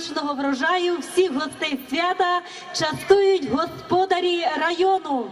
новорічного врожаю всіх гостей свята частують господарі району.